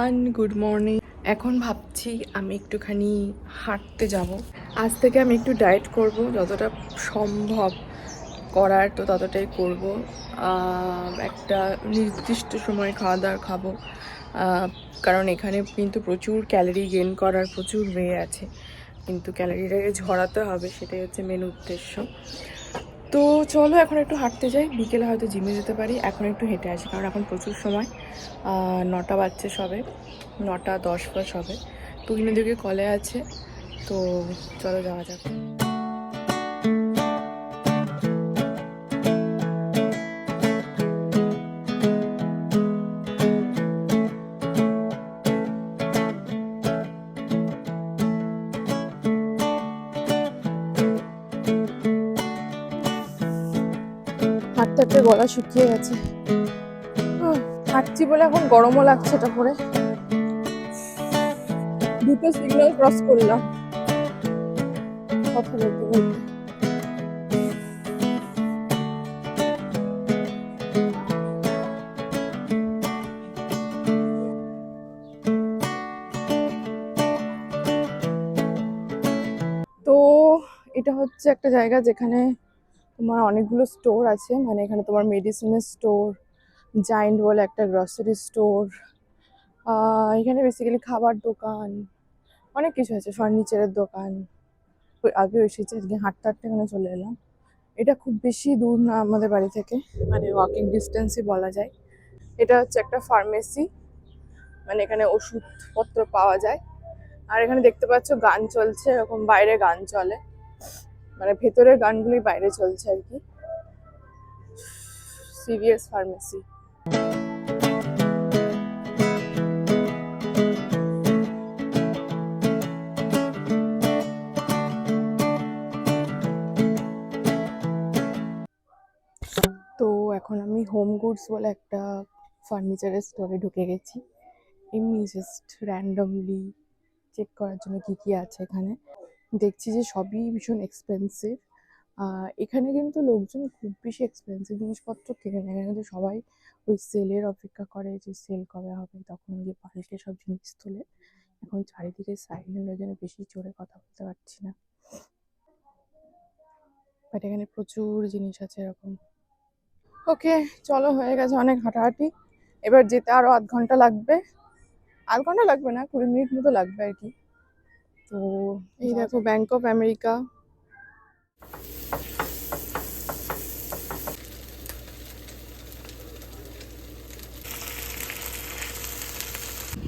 Everyone good morning এখন ভাবছি আমি একটুখানি হাঁটতে যাব। আজ থেকে আমি একটু ডায়েট করব, যতটা সম্ভব করার তো ততটাই করব। একটা নির্দিষ্ট সময় খাওয়া দাওয়া খাব কারণ এখানে কিন্তু প্রচুর ক্যালোরি গেন করার প্রচুর ওয়ে আছে। কিন্তু ক্যালোরিটাকে ঝরাতে হবে সেটাই হচ্ছে মেন উদ্দেশ্য। তো চলো এখন একটু হাঁটতে যাই। বিকেলে হয়তো জিমে যেতে পারি। এখন একটু হেঁটে আসি, কারণ এখন প্রচুর সময়। নটা বাজছে সবে। নটা দশ পাস হবে তুহিনের দিকে কলে আছে। তো চলো যাওয়া যাক। হাঁটতে গলা শুকিয়ে গেছে। হাঁটছি বলে এখন গরমও লাগছে এটা পরে। দুটো সিগন্যাল ক্রস করলাম। কথা বলতে বলতে। তো এটা হচ্ছে একটা জায়গা যেখানে তোমার অনেকগুলো স্টোর আছে। মানে এখানে তোমার মেডিসিনের স্টোর জায়েন্ট বলে একটা গ্রসারি স্টোর এখানে বেসিক্যালি খাবার দোকান, অনেক কিছু আছে, ফার্নিচারের দোকান। আগে এসেছি, আজকে হাঁটতে হাঁটতে এখানে চলে এলাম। এটা খুব বেশি দূর না আমাদের বাড়ি থেকে মানে ওয়াকিং ডিস্টেন্সই বলা যায়। এটা হচ্ছে একটা ফার্মেসি মানে এখানে ওষুধপত্র পাওয়া যায়। আর এখানে দেখতে পাচ্ছ গান চলছে, এরকম বাইরে গান চলে। মানে ভেতরের গানগুলি বাইরে চলছে আর কি। সিভিএস ফার্মেসি তো এখন আমি হোম গুডস বলে একটা ফার্নিচারের স্টোরে ঢুকে গেছি। এমনি জাস্ট র্যান্ডমলি চেক করার জন্য কি কি আছে এখানে। দেখছি যে সবই ভীষণ এক্সপেন্সিভ এখানে কিন্তু লোকজন খুব বেশি এক্সপেন্সিভ জিনিসপত্র কেনে না। এখানে কিন্তু সবাই ওই সেলের অপেক্ষা করে যে সেল কবে হবে, তখন গিয়ে পাল্টে সব জিনিস তোলে। এখন চারিদিকে সাইলেন্ট ওই জন্য বেশি জোরে কথা বলতে পারছি না। বাট এখানে প্রচুর জিনিস আছে এরকম। ওকে চলো, হয়ে গেছে অনেক হাঁটাহাঁটি। এবার যেতে আরও আধ ঘণ্টা লাগবে। আধ ঘণ্টা লাগবে না, কুড়ি মিনিট মতো লাগবে আর কি। তো এই দেখো ব্যাংক অফ আমেরিকা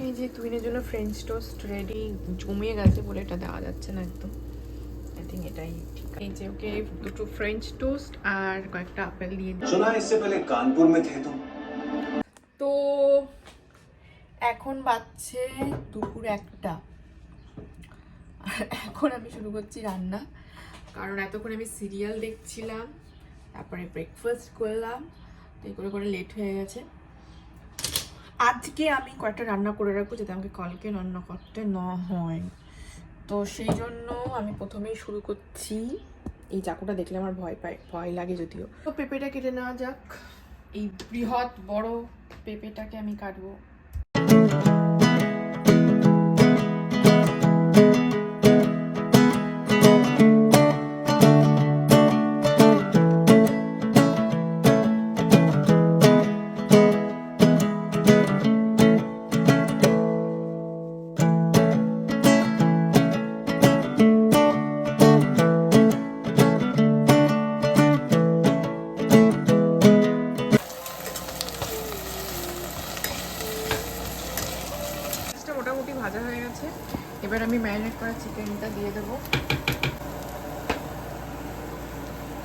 এই যে কুইনের জন্য ফ্রেঞ্চ টোস্ট রেডি জমিয়ে গেছে বলে এটা দেওয়া যাচ্ছে না একদম। আই থিঙ্ক এটাই ঠিক। এই যে ওকে দুটো ফ্রেঞ্চ টোস্ট আর কয়েকটা আপেল দিয়ে দিই শোনা এসে পেলে কানপুর মে থে তো এখন বাজছে দুপুর একটা। এখন আমি শুরু করছি রান্না। কারণ এতক্ষণ আমি সিরিয়াল দেখছিলাম, তারপরে ব্রেকফাস্ট করলাম, তো এই করে করে লেট হয়ে গেছে। আজকে আমি কয়েকটা রান্না করে রাখব যাতে আমাকে কালকে রান্না করতে না হয়। তো সেই জন্য আমি প্রথমেই শুরু করছি। এই চাকুটা দেখলে আমার ভয় পায়, ভয় লাগে যদিও। তো পেঁপেটা কেটে নেওয়া যাক। এই বৃহৎ বড় পেঁপেটাকে আমি কাটবো।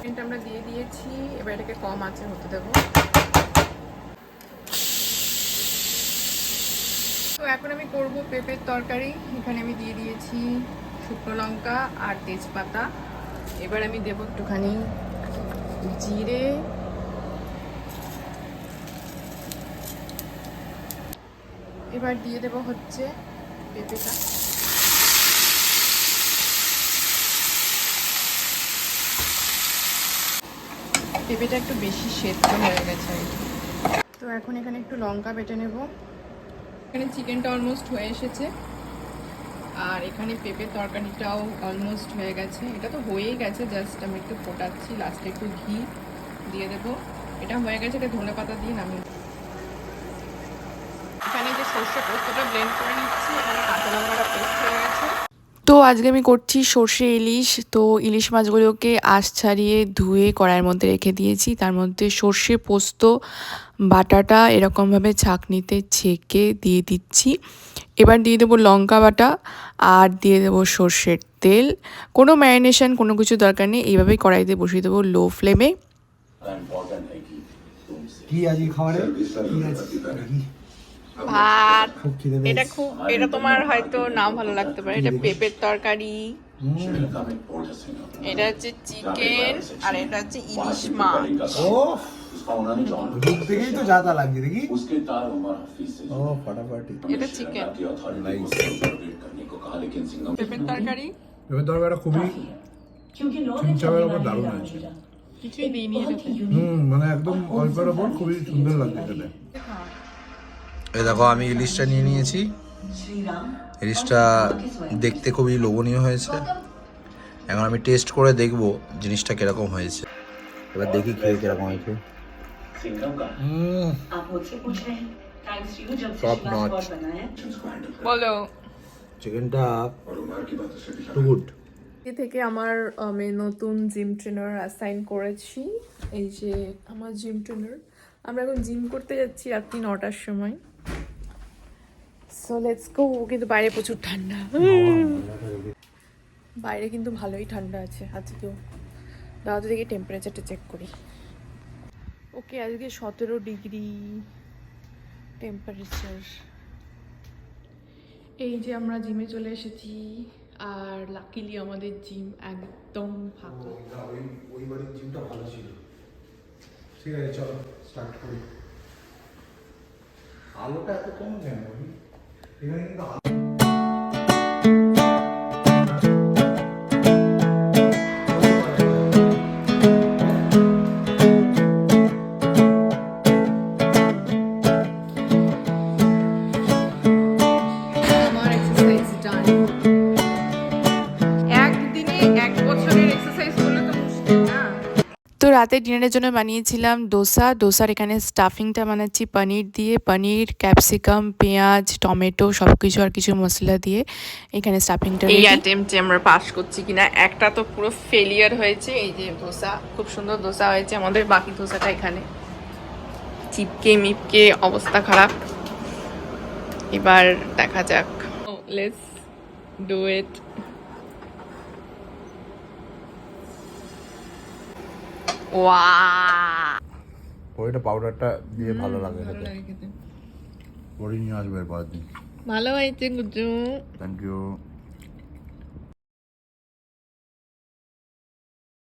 দেবো আমরা দিয়ে দিয়েছি, এবার এটাকে কম আছে হতে দেবো। তো এখন আমি করব পেঁপের তরকারি। এখানে আমি দিয়ে দিয়েছি শুকনো লঙ্কা আর তেজপাতা। এবার আমি দেবো একটুখানি জিরে। এবার দিয়ে দেবো হচ্ছে পেঁপেটা। পেঁপেটা একটু বেশি সেদ্ধ হয়ে গেছে। আর কি। তো এখন এখানে একটু লঙ্কা বেটে নেব। এখানে চিকেনটা অলমোস্ট হয়ে এসেছে। আর এখানে পেঁপের তরকারিটাও অলমোস্ট হয়ে গেছে। এটা তো হয়েই গেছে জাস্ট আমি একটু ফোটাচ্ছি লাস্টে একটু ঘি দিয়ে দেবো। এটা হয়ে গেছে এটা ধনে পাতা দিয়ে নামিয়ে। এখানে যে সর্ষে পোস্তটা ব্লেন্ড করে নিচ্ছি এখানে কাঁচা লঙ্কাটা পেস্ট হয়ে গেছে। তো আজকে আমি করছি সর্ষে ইলিশ। তো ইলিশ মাছগুলোকে আঁশ ছাড়িয়ে ধুয়ে কড়াইয়ের মধ্যে রেখে দিয়েছি। তার মধ্যে সর্ষে পোস্ত বাটাটা এরকমভাবে ছাঁকনিতে ছেঁকে দিয়ে দিচ্ছি। এবার দিয়ে দেবো লঙ্কা বাটা আর দিয়ে দেবো সর্ষের তেল। কোনো ম্যারিনেশন কোনো কিছু দরকার নেই। এইভাবেই কড়াইতে বসিয়ে দেবো লো ফ্লেমে। কি ভাত। এটা খুব এটা তোমার হয়তো না ভালো লাগতে পারে। এটা পেঁপের তরকারি। এটা হচ্ছে চিকেন আর এটা হচ্ছে ইলিশ মাছ। তরকারি? খুবই দারুণ মানে একদম অল্পের ওপর খুবই সুন্দর লাগছে এই দেখো আমি ইলিশটা নিয়ে নিয়েছি। ইলিশটা দেখতে খুবই লোভনীয় হয়েছে। এখন আমি টেস্ট করে দেখব জিনিসটা কীরকম হয়েছে। এবার দেখি খেয়ে কীরকম হয়েছে। টপ নচ বলো চিকেনটা টু গুড থেকে আমার আমি নতুন জিম ট্রেনার অ্যাসাইন করেছি। এই যে আমার জিম ট্রেনার আমরা এখন জিম করতে যাচ্ছি রাত্রি নটার সময়। সো লেটস গো কিন্তু বাইরে প্রচুর ঠান্ডা। বাইরে কিন্তু ভালোই ঠান্ডা আছে আজকেও। দাদা দেখি টেম্পারেচারটা চেক করি। ওকে আজকে সতেরো ডিগ্রি টেম্পারেচার এই যে আমরা জিমে চলে এসেছি আর লাকিলি আমাদের জিম একদম ফাঁকা। ওই ওই বাড়ির জিমটা ভালো ছিল। ঠিক আছে চলো স্টার্ট করি। আলোটা এত কম কেন ভাই? এখানে কিন্তু আলো রাতে ডিনারের জন্য বানিয়েছিলাম ডোসা ডোসার এখানে স্টাফিংটা বানাচ্ছি পনির দিয়ে। পনির ক্যাপসিকাম পেঁয়াজ টমেটো সব কিছু আর কিছু মশলা দিয়ে এখানে স্টাফিংটা এই অ্যাটেম্পটে আমরা পাস করছি কিনা? একটা তো পুরো ফেলিয়ার হয়েছে। এই যে ধোসা খুব সুন্দর ধোসা হয়েছে আমাদের বাকি ধোসাটা এখানে। চিপকে মিপকে অবস্থা খারাপ। এবার দেখা যাক। লেটস ডু ইট ওয়া ওইটা পাউডারটা দিয়ে ভালো লাগে খেতে। বড়ি নিয়ে আসবে পরের দিন। ভালো হয়েছে গুজু। Thank you